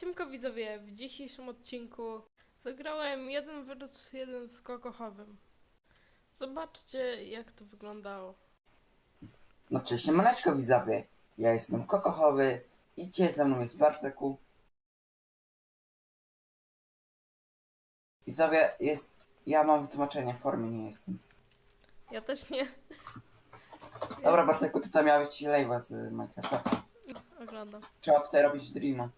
Siemka widzowie, w dzisiejszym odcinku zagrałem jeden versus jeden z Kokochowym. Zobaczcie jak to wyglądało. No cześć, siemaneczko widzowie. Ja jestem Kokochowy i dzisiaj ze mną jest Barteku. Widzowie, jest... Ja mam wytłumaczenie, w formie nie jestem. Ja też nie Dobra Barteku, tutaj miała być live'a z Minecrafta. oglądam. Trzeba tutaj robić Dreama.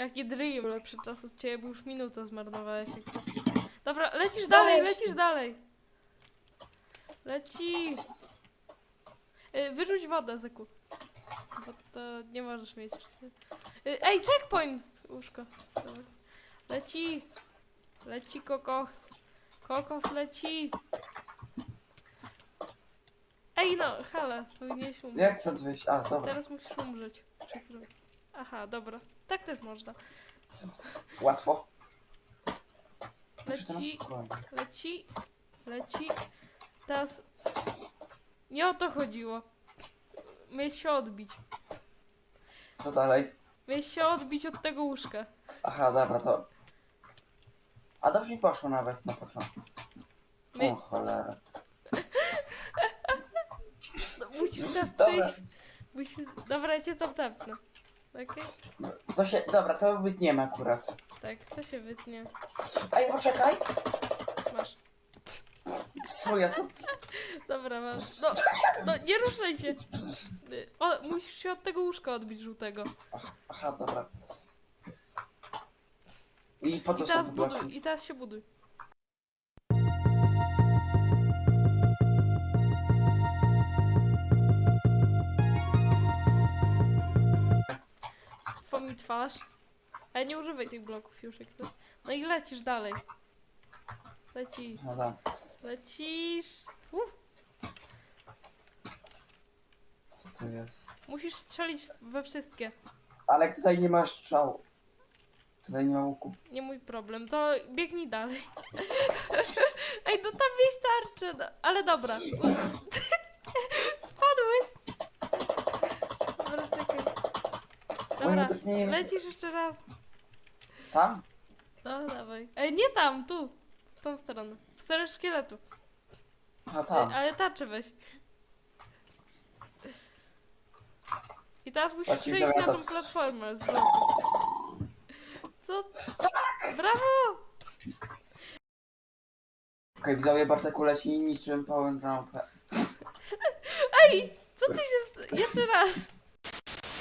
Jaki dream, lepszy czas od ciebie, bo już minutę zmarnowałeś. jak coś. Dobra, lecisz dalej, lecisz dalej. Leci. Y, Wyrzuć wodę, Zeku. Bo to nie możesz mieć. Y, Ej, checkpoint! Łóżko. Dobra. Leci. Leci kokos. Kokos leci. Ej no, hala, powinieneś umrzeć. Jak chcę wyjść? A, dobra. Teraz musisz umrzeć. Aha, dobra. Tak też można. Łatwo. Muszę teraz Leci, spokojnie. leci, leci. Teraz... Nie o to chodziło. Miałeś się odbić. Co dalej? Miałeś się odbić od tego łóżka. Aha, dobra, to... A dobrze mi poszło nawet na początku. My... O cholera. No, musisz teraz Dobra. przejść. Musisz... Dobra, ja cię tam tepnę. Okej? To się... Dobra, to wytniemy akurat. Tak, to się wytnie. Ej, poczekaj! Masz. Co ja? Dobra, masz. No, no nie ruszaj się. O, musisz się od tego łóżka odbić żółtego. Aha, aha, dobra. I po I to są teraz te bloki. buduj, i teraz się buduj. Mi twarz. Ale nie używaj tych bloków już jak chcesz. No i lecisz dalej. Lecisz, No da. lecisz. Uf, Co tu jest? musisz strzelić we wszystkie. Ale tutaj nie ma strzału. Tutaj nie ma łuku. Nie mój problem, to biegnij dalej. Ej, no tam wieś tarczę, no, ale dobra. Spadłeś. Dobra, czekaj. Oj, Dobra, nie wiem. lecisz jeszcze raz. Tam? No, dawaj. Ej, nie tam, tu. W tą stronę. W stronę szkieletu. A Ej, tam. ale tarczę weź. I teraz musisz Właściwie przejść na ja to- tą platformę z bloku. Co? Tak! Brawo! Okej, widzowie Barteku leci niczym Power Jump. Ej! Co tu się... st- Jeszcze raz!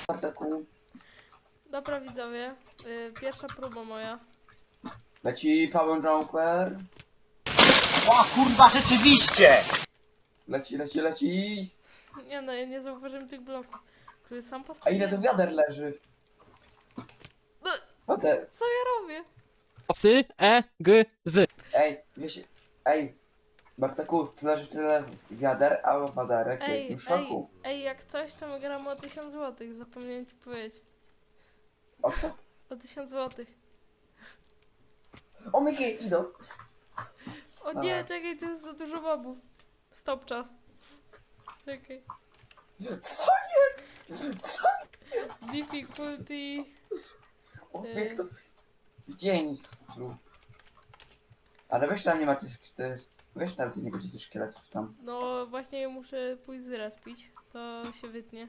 Barteku Dobra widzowie, y, pierwsza próba moja. leci Power Jumper. O kurwa, rzeczywiście! Leci, leci, leci. Nie no, ja nie zauważyłem tych bloków. Który sam A ile tu wiader leży? No, co ja robię? Psy, e, g, z. Ej, wiecie... Ej. Barteku, tu leży tyle wiader, a wadarek w Ej, jakim ej, szoku. ej, jak coś to my gramy o 1000 zł, zapomniałem ci powiedzieć. O co? O 1000 zł. O Miki, idą. O nie, czekaj, tu jest za dużo mobów. Stop czas. Czekaj. Co jest? Co? Difficulty. O, jak to w dzień zrób. Ale wiesz, tam nie ma tych... wiesz, tam nie będzie tych szkieletów tam. No właśnie muszę pójść zrespić. To się wytnie.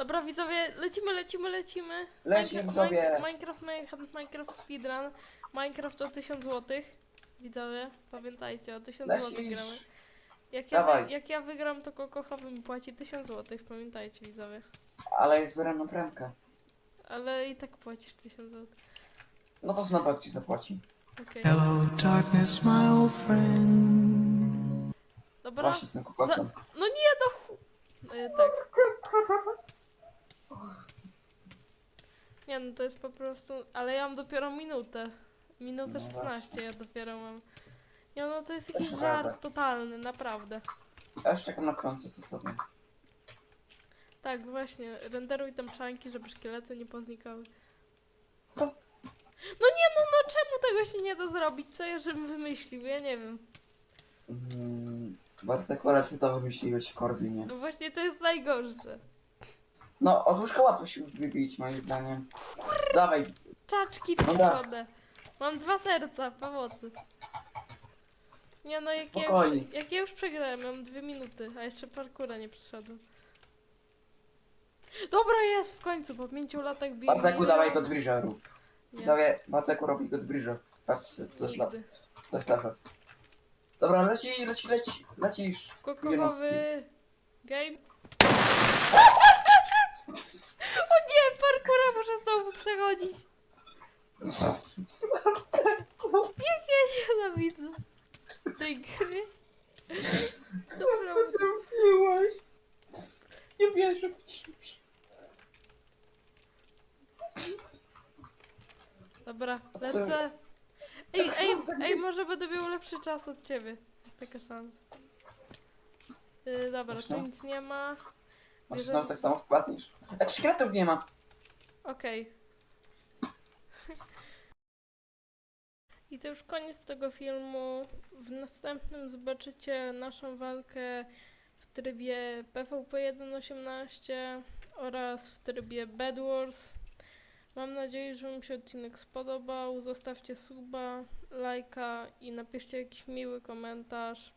Dobra widzowie, lecimy, lecimy, lecimy. Lecimy, Minecraft- widzowie. Mine- Minecraft, Minecraft, Minecraft speedrun. Minecraft o 1000 zł. Widzowie, pamiętajcie, o 1000 zł gramy. Lecisz. Jak ja, Dawaj. wy, jak ja wygram, to Kokochowy mi płaci 1000 zł, pamiętajcie widzowie. Ale jest zbieram na premkę. Ale i tak płacisz 1000 zł. No to Snowbag ci zapłaci. Okej. Hello, darkness, my old friend. Dobra. Właśnie z tym kokosem. No nie, no chu... E, tak. Nie no, to jest po prostu... Ale ja mam dopiero minutę. Minutę No 16 ja dopiero mam. Nie no, to jest jakiś Też żart totalny, naprawdę. Ja już czekam na końcu z tobą. Tak, właśnie, renderuj tam czanki, żeby szkielety nie poznikały. Co? No nie no, no czemu tego się nie da zrobić? Co ja żebym wymyślił? Ja nie wiem. Mm, Bartek, ale ty to wymyśliłeś, Korwinie. No właśnie to jest najgorsze. No, od łóżka łatwo się już wybić, moim zdaniem. Dawaj, Czaczki No da. Mam dwa serca, pomocy. Nie no, jak ja, Spokojnie. już, jak ja już przegrałem, mam dwie minuty, a jeszcze parkura nie przeszedłem. Dobra, jest w końcu, po pięciu latach biegania. Bartleku, dawaj Godbridge'a rób. Nie, Bartleku robi Godbridge'a. Patrzcie, to jest dla, nigdy. to jest dla was. Dobra, leci, leci, leci, lecisz. Kokołowy game. o nie, parkura muszę znowu przechodzić. Jak ja nienawidzę tej gry. Dobra, zrobiłaś? Nie wierzę w ciebie. dobra, A co? lecę. Ej, Tak ej, samo tak ej, jest. może będę miał lepszy czas od ciebie. Taka szansa. Yy, dobra, tu Mocno. nic nie ma. Bierze- znowu tak samo wpadniesz? A szkieletów nie ma. Okej. I to już koniec tego filmu. W następnym zobaczycie naszą walkę w trybie PvP 1.18 oraz w trybie Bed Wars. Mam nadzieję, że Wam się odcinek spodobał. Zostawcie suba, lajka i napiszcie jakiś miły komentarz.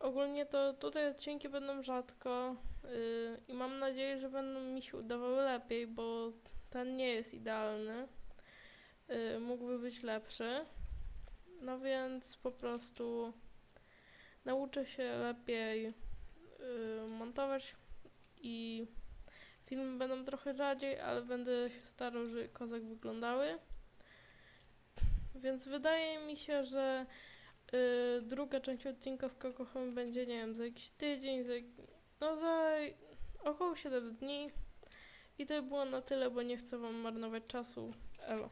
Ogólnie to tutaj odcinki będą rzadko yy, i mam nadzieję, że będą mi się udawały lepiej, bo ten nie jest idealny. Yy, mógłby być lepszy. No więc po prostu nauczę się lepiej yy, montować i filmy będą trochę rzadziej, ale będę się starał, żeby kozak wyglądały. Więc wydaje mi się, że yy, druga część odcinka z Kokochem będzie, nie wiem, za jakiś tydzień, za, no za około 7 dni. I to by było na tyle, bo nie chcę wam marnować czasu. Elo.